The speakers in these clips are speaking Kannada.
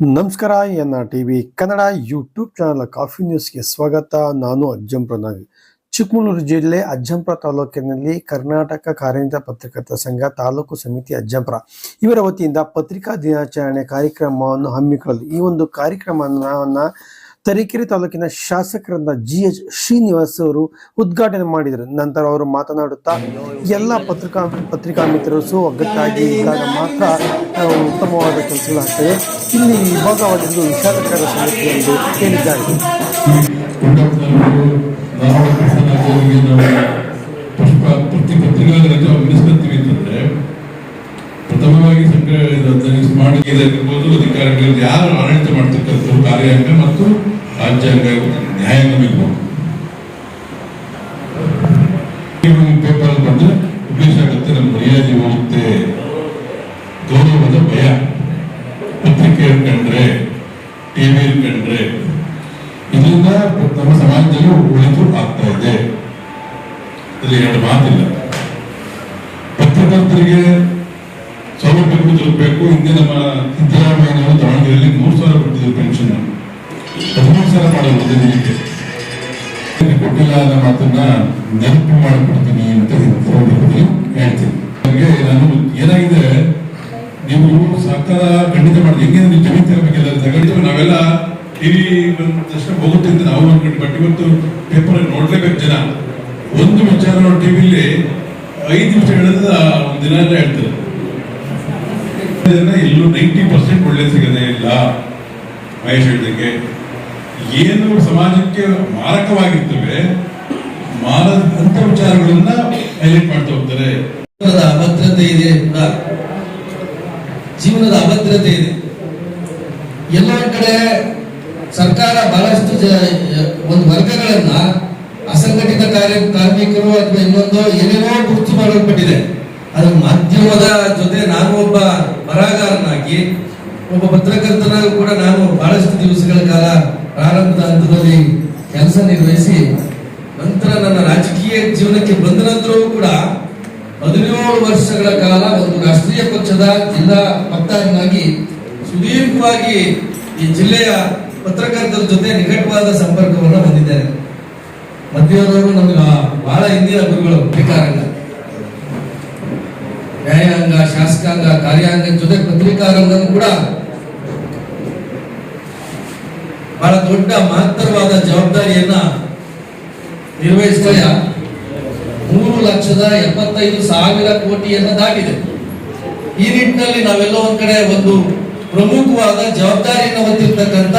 ನಮಸ್ಕಾರ, N R T V Kannada YouTube channel coffee ನ್ಯೂಸ್ಗೆ ಸ್ವಾಗತ. ನಾನು ಅಜ್ಜಂಪುರ ನಾಗಿ ಚಿಕ್ಕಮಗಳೂರು ಜಿಲ್ಲೆ ಅಜ್ಜಂಪುರ ತಾಲೂಕಿನಲ್ಲಿ ಕರ್ನಾಟಕ ಕಾರ್ಯನಿರತ ಪತ್ರಕರ್ತರ ಸಂಘ ತಾಲೂಕು ಸಮಿತಿ ಅಜ್ಜಂಪುರ ಇವರ ವತಿಯಿಂದ ಪತ್ರಿಕಾ ದಿನಾಚರಣೆ ಕಾರ್ಯಕ್ರಮವನ್ನು ಹಮ್ಮಿಕೊಳ್ಳಲು ಈ ಒಂದು ಕಾರ್ಯಕ್ರಮವನ್ನ ತರೀಕೆರೆ ತಾಲೂಕಿನ ಶಾಸಕರಾದ ಜಿ ಎಚ್ ಶ್ರೀನಿವಾಸ್ ಅವರು ಉದ್ಘಾಟನೆ ಮಾಡಿದರು ನಂತರ ಅವರು ಮಾತನಾಡುತ್ತಾ ಎಲ್ಲ ಪತ್ರಿಕಾ ಪತ್ರಿಕಾ ಮಿತ್ರರು ಒಗ್ಗಟ್ಟಾಗಿ ಇದ್ದಾಗ ಮಾತ್ರ ಉತ್ತಮವಾದ ಕೆಲಸಗಳಾಗ್ತವೆ ಇಲ್ಲಿ ವಿಭಾಗವಾಗಿದ್ದು ವಿಷಾದಕರ ಸಂಗತಿ ಎಂದು ಹೇಳಿದ್ದಾರೆ ಪ್ರಥಮವಾಗಿ ಸಂಗ್ರಹ ಮಾಡಿ ಅಧಿಕಾರಿಗಳು ಯಾರು ಆಡಳಿತ ಮಾಡ್ತಕ್ಕಂಥ ಕಾರ್ಯಾಂಗ ಮತ್ತು ರಾಜ್ಯಾಂಗ ನ್ಯಾಯಾಂಗ ಇರ್ಬೋದು ಪೇಪರ್ ಬಂದ್ರೆ ಪಬ್ಲಿಷ್ ಆಗುತ್ತೆ, ನಮ್ಮ ಮರ್ಯಾದೆ ಹೋಗುತ್ತೆ. ಗೌರವದ ಭಯ. ಪತ್ರಿಕೆ ಕಂಡ್ರೆ ಟಿವಿ ಕಂಡ್ರೆ ಇದರಿಂದ ನಮ್ಮ ಸಮಾಜದಲ್ಲಿ ಒಳಿತು ಆಗ್ತಾ ಇದೆ. ಇಲ್ಲಿ ಎರಡು ಮಾತಿಲ್ಲ. ಪತ್ರಕರ್ತರಿಗೆ ಸೌಲಭ್ಯಗಳು ತಲುಪಬೇಕು ಹಿಂದೆ ನಮ್ಮ ಸಿದ್ದರಾಮಯ್ಯನವರು ದಾವಣಗೆರೆಯಲ್ಲಿ ಮೂರು ಸಾವಿರ ಕೊಟ್ಟಿದ್ರು ಪೆನ್ಷನ್ ಹದಿಮೂರು ಮಾಡೋದು ಒಂದೇ ದಿನಕ್ಕೆ ಕೊಟ್ಟಿಲ್ಲ ಅನ್ನೋ ಮಾತನ್ನ ನೆನಪು ಮಾಡಿಕೊಡ್ತೀನಿ ಅಂತ ಹೇಳ್ತೀನಿ ನನಗೆ ನಾನು ಏನಾಗಿದೆ ನೀವು ಸರ್ಕಾರ ಖಂಡಿತ ಮಾಡಿ ಹೆಂಗೆ ನೀವು ಜಮೀನು ಖಂಡಿತ ನಾವೆಲ್ಲ ಟಿವಿ ಬಂದ ತಕ್ಷಣ ಹೋಗುತ್ತೆ ಅಂತ ನಾವು ಅನ್ಕೊಂಡು ಬಟ್ ಇವತ್ತು ಪೇಪರ್ ನೋಡ್ಲೇಬೇಕು ಜನ ಒಂದು ವಿಚಾರ ನೋಡಿ ಟಿವಿಲಿ ಐದು ನಿಮಿಷ ಹೇಳಿದ್ರೆ ಒಂದು ದಿನ ಹೇಳ್ತಾರೆ ಎಲ್ಲೂ ನೈಂಟಿ ಪರ್ಸೆಂಟ್ ಒಳ್ಳೆ ಸಿಗದೇ ಇಲ್ಲ ಮಹೇಶ್ ಹೇಳ್ದಂಗೆ ಏನು ಸಮಾಜಕ್ಕೆ ಮಾರಕವಾಗಿರ್ತವೆ ಮಾರದ ಅಂತ ವಿಚಾರಗಳನ್ನ ಹೈಲೈಟ್ ಮಾಡ್ತಾ ಹೋಗ್ತಾರೆ. ಜೀವನದ ಅಭದ್ರತೆ ಇದೆ ಜೀವನದ ಅಭದ್ರತೆ ಇದೆ. ಎಲ್ಲ ಕಡೆ ಸರ್ಕಾರ ಬಹಳಷ್ಟು ಒಂದು ವರ್ಗಗಳನ್ನ ಅಸಂಘಟಿತ ಕಾರ್ಯ, ಕಾರ್ಮಿಕರು ಅಥವಾ ಇನ್ನೊಂದು ಏನೇನೋ ಗುರುತು ಮಾಡಲ್ಪಟ್ಟಿದೆ. ಅದು ಮಾಧ್ಯಮದ ಜೊತೆ ನಾನು ಒಬ್ಬ ಬರಹಗಾರನಾಗಿ, ಒಬ್ಬ ಪತ್ರಕರ್ತನಾಗೂ ಕೂಡ ನಾನು ಬಹಳಷ್ಟು ದಿವಸಗಳ ಕಾಲ ಪ್ರಾರಂಭದ ಹಂತದಲ್ಲಿ ಕೆಲಸ ನಿರ್ವಹಿಸಿ ನಂತರ ನನ್ನ ರಾಜಕೀಯ ಜೀವನಕ್ಕೆ ಬಂದ ನಂತರವೂ ಕೂಡ ಹದಿನೇಳು ವರ್ಷಗಳ ಕಾಲ ಒಂದು ರಾಷ್ಟ್ರೀಯ ಪಕ್ಷದ ಜಿಲ್ಲಾ ವಕ್ತಾರನಾಗಿ ಸುದೀರ್ಘವಾಗಿ ಈ ಜಿಲ್ಲೆಯ ಪತ್ರಕರ್ತರ ಜೊತೆ ನಿಕಟವಾದ ಸಂಪರ್ಕವನ್ನು ಹೊಂದಿದ್ದೇನೆ. ಮಧ್ಯದವರು ನಮಗೆ ಬಹಳ ಹಿಂದಿನ ಗುರುಗಳು ಪತ್ರಿಕಾರಂಗ ನ್ಯಾಯಾಂಗ, ಶಾಸಕಾಂಗ, ಕಾರ್ಯಾಂಗ ಜೊತೆ ಪತ್ರಿಕಾರಂಗ ಕೂಡ ಬಹಳ ದೊಡ್ಡ ಮಹತ್ತರವಾದ ಜವಾಬ್ದಾರಿಯನ್ನ ನಿರ್ವಹಿಸಿದ ಮೂರು ಲಕ್ಷದ ಎಪ್ಪತ್ತೈದು ಸಾವಿರ ಕೋಟಿಯನ್ನ ದಾಟಿದೆ. ಈ ನಿಟ್ಟಿನಲ್ಲಿ ನಾವೆಲ್ಲ ಒಂದ್ ಕಡೆ ಒಂದು ಪ್ರಮುಖವಾದ ಜವಾಬ್ದಾರಿಯನ್ನು ಹೊಂದಿರತಕ್ಕಂತ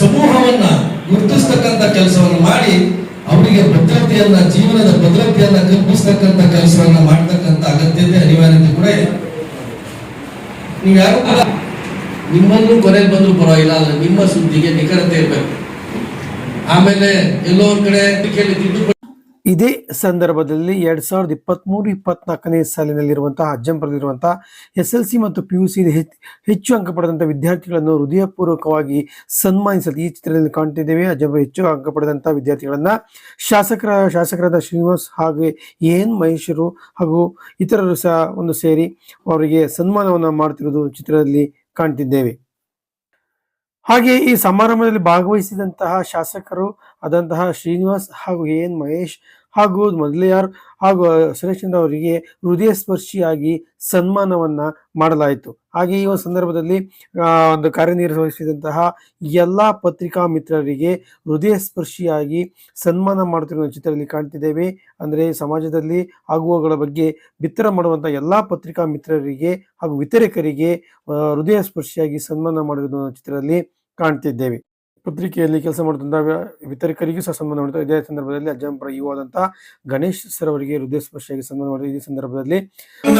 ಸಮೂಹವನ್ನ ಗುರುತಿಸ್ತಕ್ಕಂತ ಕೆಲಸವನ್ನು ಮಾಡಿ ಅವರಿಗೆ ಭದ್ರತೆಯನ್ನ, ಜೀವನದ ಭದ್ರತೆಯನ್ನ ಕಲ್ಪಿಸ್ತಕ್ಕಂತ ಕೆಲಸವನ್ನ ಮಾಡ್ತಕ್ಕಂತ ಅಗತ್ಯತೆ ಅನಿವಾರ್ಯತೆ ಕೂಡ ಇದೆ. ನೀವು ಯಾರು ಕೂಡ ನಿಮ್ಮನ್ನು ಕೊನೆಗೆ ಬಂದರೂ ಪರವಾಗಿಲ್ಲ, ಆದರೆ ನಿಮ್ಮ ಸುದ್ದಿಗೆ ನಿಖರತೆ ಇರಬೇಕು. ಆಮೇಲೆ ಎಲ್ಲೋ ಕಡೆ ಪತ್ರಿಕೆಯಲ್ಲಿ ತಿದ್ದುಪಡಿ ಇದೇ ಸಂದರ್ಭದಲ್ಲಿ ಎರಡ್ ಸಾವಿರದ ಇಪ್ಪತ್ಮೂರು ಇಪ್ಪತ್ನಾಲ್ಕನೇ ಸಾಲಿನಲ್ಲಿರುವಂತಹ ಅಜ್ಜಂಪುರದಲ್ಲಿರುವಂತಹ ಎಸ್ ಎಲ್ ಸಿ ಮತ್ತು ಪಿ ಯು ಸಿ ಹೆಚ್ಚು ಅಂಕ ಪಡೆದಂಥ ವಿದ್ಯಾರ್ಥಿಗಳನ್ನು ಹೃದಯಪೂರ್ವಕವಾಗಿ ಸನ್ಮಾನಿಸಲು ಈ ಚಿತ್ರದಲ್ಲಿ ಕಾಣ್ತಿದ್ದೇವೆ. ಅಜ್ಜಂಪುರ ಹೆಚ್ಚು ಅಂಕ ಪಡೆದಂಥ ವಿದ್ಯಾರ್ಥಿಗಳನ್ನು ಶಾಸಕರ, ಶಾಸಕರಾದ ಶ್ರೀನಿವಾಸ್ ಹಾಗೆ ಎನ್ ಮಹೇಶರು ಹಾಗೂ ಇತರರು ಸಹ ಒಂದು ಸೇರಿ ಅವರಿಗೆ ಸನ್ಮಾನವನ್ನು ಮಾಡ್ತಿರೋದು ಚಿತ್ರದಲ್ಲಿ ಕಾಣ್ತಿದ್ದೇವೆ. ಹಾಗೆ ಈ ಸಮಾರಂಭದಲ್ಲಿ ಭಾಗವಹಿಸಿದಂತಹ ಶಾಸಕರು ಆದಂತಹ ಶ್ರೀನಿವಾಸ್ ಹಾಗೂ ಎ ಎನ್ ಮಹೇಶ್ ಹಾಗೂ ಮೊದಲಿಯಾರ್ ಹಾಗೂ ಸುರೇಶ್ ಚಂದ್ರ ಅವರಿಗೆ ಹೃದಯ ಸ್ಪರ್ಶಿಯಾಗಿ ಸನ್ಮಾನವನ್ನ ಮಾಡಲಾಯಿತು. ಹಾಗೆ ಈ ಒಂದು ಸಂದರ್ಭದಲ್ಲಿ ಒಂದು ಕಾರ್ಯನಿರ್ವಹಿಸಿದಂತಹ ಎಲ್ಲ ಪತ್ರಿಕಾ ಮಿತ್ರರಿಗೆ ಹೃದಯ ಸ್ಪರ್ಶಿಯಾಗಿ ಸನ್ಮಾನ ಮಾಡುತ್ತಿರುವ ಚಿತ್ರದಲ್ಲಿ ಕಾಣ್ತಿದ್ದೇವೆ. ಅಂದರೆ ಸಮಾಜದಲ್ಲಿ ಆಗುವಗಳ ಬಗ್ಗೆ ಬಿತ್ತರ ಮಾಡುವಂತಹ ಎಲ್ಲ ಪತ್ರಿಕಾ ಮಿತ್ರರಿಗೆ ಹಾಗೂ ವಿತರಕರಿಗೆ ಹೃದಯ ಸ್ಪರ್ಶಿಯಾಗಿ ಸನ್ಮಾನ ಮಾಡಿರುವ ಚಿತ್ರದಲ್ಲಿ ಕಾಣ್ತಿದ್ದೇವೆ. ಪತ್ರಿಕೆಯಲ್ಲಿ ಕೆಲಸ ಮಾಡುತ್ತಿದ್ದ ವಿತರಕರಿಗೂ ಸಹ ಸನ್ಮಾನ ಮಾಡಿದ್ದಾರೆ ಇದೇ ಸಂದರ್ಭದಲ್ಲಿ ಅಜ್ಜಂಪುರ ಇಒ ಆದಂತಹ ಗಣೇಶ್ ಸರ್ ಅವರಿಗೆ ಹೃದಯ ಸ್ಪರ್ಶಿಯಾಗಿ ಸನ್ಮಾನ ಮಾಡಿದ್ರು. ಇದೇ ಸಂದರ್ಭದಲ್ಲಿ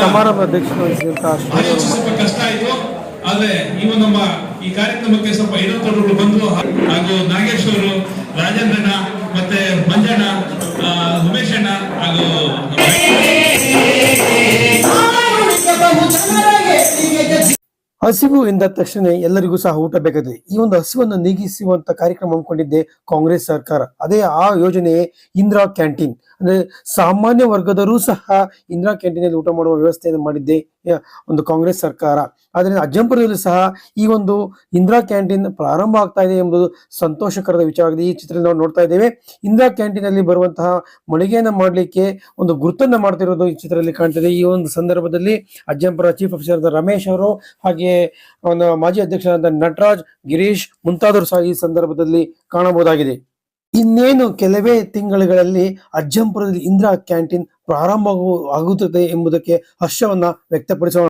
ಸಮಾರಂಭ ಅಧ್ಯಕ್ಷತೆ ವಹಿಸಿದಂತಹ ಆಯ್ತು. ಆದ್ರೆ ಈ ನಮ್ಮ ಈ ಕಾರ್ಯಕ್ರಮಕ್ಕೆ ಸ್ವಲ್ಪ ಐವತ್ತೊಂದು ಬಂದು ಹಾಗೂ ನಾಗೇಶ್ ಅವರು ರಾಜೇಂದ್ರಣ್ಣ ಹಸಿವು ಎಂದ ತಕ್ಷಣ ಎಲ್ಲರಿಗೂ ಸಹ ಊಟ ಬೇಕಾಗಿದೆ ಈ ಒಂದು ಹಸಿವನ್ನು ನೀಗಿಸುವಂತ ಕಾರ್ಯಕ್ರಮ ಹಮ್ಮಿಕೊಂಡಿದ್ದೆ ಕಾಂಗ್ರೆಸ್ ಸರ್ಕಾರ. ಅದೇ ಆ ಯೋಜನೆ ಇಂದಿರಾ ಕ್ಯಾಂಟೀನ್. ಅಂದ್ರೆ ಸಾಮಾನ್ಯ ವರ್ಗದವರು ಸಹ ಇಂದಿರಾ ಕ್ಯಾಂಟೀನ್ ಅಲ್ಲಿ ಊಟ ಮಾಡುವ ವ್ಯವಸ್ಥೆಯನ್ನು ಮಾಡಿದ್ದೆ ಒಂದು ಕಾಂಗ್ರೆಸ್ ಸರ್ಕಾರ. ಆದ್ದರಿಂದ ಅಜ್ಜಂಪುರದಲ್ಲೂ ಸಹ ಈ ಒಂದು ಇಂದಿರಾ ಕ್ಯಾಂಟೀನ್ ಪ್ರಾರಂಭ ಆಗ್ತಾ ಇದೆ ಎಂಬುದು ಸಂತೋಷಕರದ ವಿಚಾರವಾಗಿದೆ ಈ ಚಿತ್ರದಲ್ಲಿ ನಾವು ನೋಡ್ತಾ ಇದ್ದೇವೆ, ಇಂದಿರಾ ಕ್ಯಾಂಟೀನ್ ಅಲ್ಲಿ ಬರುವಂತಹ ಮಳಿಗೆಯನ್ನು ಮಾಡಲಿಕ್ಕೆ ಒಂದು ಗುರುತನ್ನು ಮಾಡ್ತಿರೋದು ಈ ಚಿತ್ರದಲ್ಲಿ ಕಾಣ್ತಿದೆ. ಈ ಒಂದು ಸಂದರ್ಭದಲ್ಲಿ ಅಜ್ಜಂಪುರ ಚೀಫ್ ಆಫೀಸರ್ ರಮೇಶ್ ಅವರು ಹಾಗೆ ಒಂದು ಮಾಜಿ ಅಧ್ಯಕ್ಷರಾದ ನಟರಾಜ್, ಗಿರೀಶ್ ಮುಂತಾದವರು ಸಹ ಈ ಸಂದರ್ಭದಲ್ಲಿ ಕಾಣಬಹುದಾಗಿದೆ. ಇನ್ನೇನು ಕೆಲವೇ ತಿಂಗಳುಗಳಲ್ಲಿ ಅಜ್ಜಂಪುರದಲ್ಲಿ ಇಂದಿರಾ ಕ್ಯಾಂಟೀನ್ ಪ್ರಾರಂಭ ಆಗುತ್ತದೆ ಎಂಬುದಕ್ಕೆ ಹರ್ಷವನ್ನ ವ್ಯಕ್ತಪಡಿಸೋಣ.